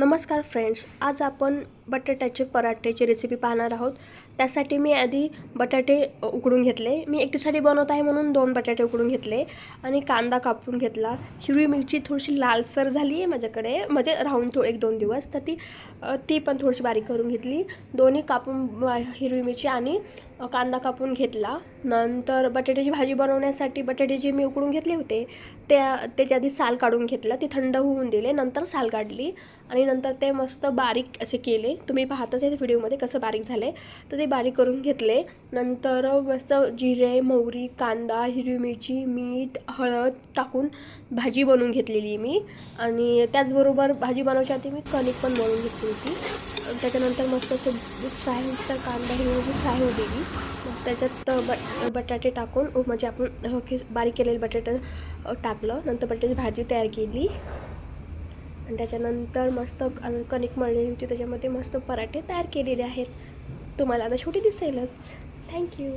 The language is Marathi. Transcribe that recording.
नमस्कार फ्रेंड्स आज आपण बटाट्याचे पराठेची रेसिपी पाहणार आहोत. त्यासाठी मी आधी बटाटे उकडून घेतले. मी एकटीसाठी बनवत आहे म्हणून दोन बटाटे उकडून घेतले आणि कांदा कापून घेतला. हिरवी मिरची थोडीशी लालसर झाली आहे माझ्याकडे म्हणजे राहून थो एक दोन दिवस. तर ती ती पण थोडीशी बारीक करून घेतली. दोन्ही कापून हिरवी मिरची आणि कांदा कापून घेतला. नंतर बटाट्याची भाजी बनवण्यासाठी बटाटे जे मी उकडून घेतले होते त्या त्याच्या आधी साल काढून घेतला. ते थंड होऊन दिले नंतर साल काढली. आणि नंतर ते मस्त बारीक असे केले. तुम्ही पाहतच आहे व्हिडिओमध्ये कसं बारीक झाले. तर ते बारीक करून घेतले. नंतर मस्त जिरे मोहरी कांदा हिरवी मिरची मीठ हळद टाकून भाजी बनवून घेतलेली मी. आणि त्याचबरोबर भाजी बनवच्या आधी मी कणिक पण बनवून घेतली होती. त्याच्यानंतर मस्त असं फ्राय तर कांदा हिरवी फ्राय होऊ दिली त्याच्यात बट बटाटे टाकून म्हणजे आपण अ, बारीक केलेले बटाटे टाकलं. नंतर बटाट्याची भाजी तयार केली. आणि त्याच्यानंतर मस्त कणिक मळलेली होती. त्याच्यामध्ये मस्त पराठे तयार केलेले आहेत. तुम्हाला आता छोटी दिसेलच. थँक्यू.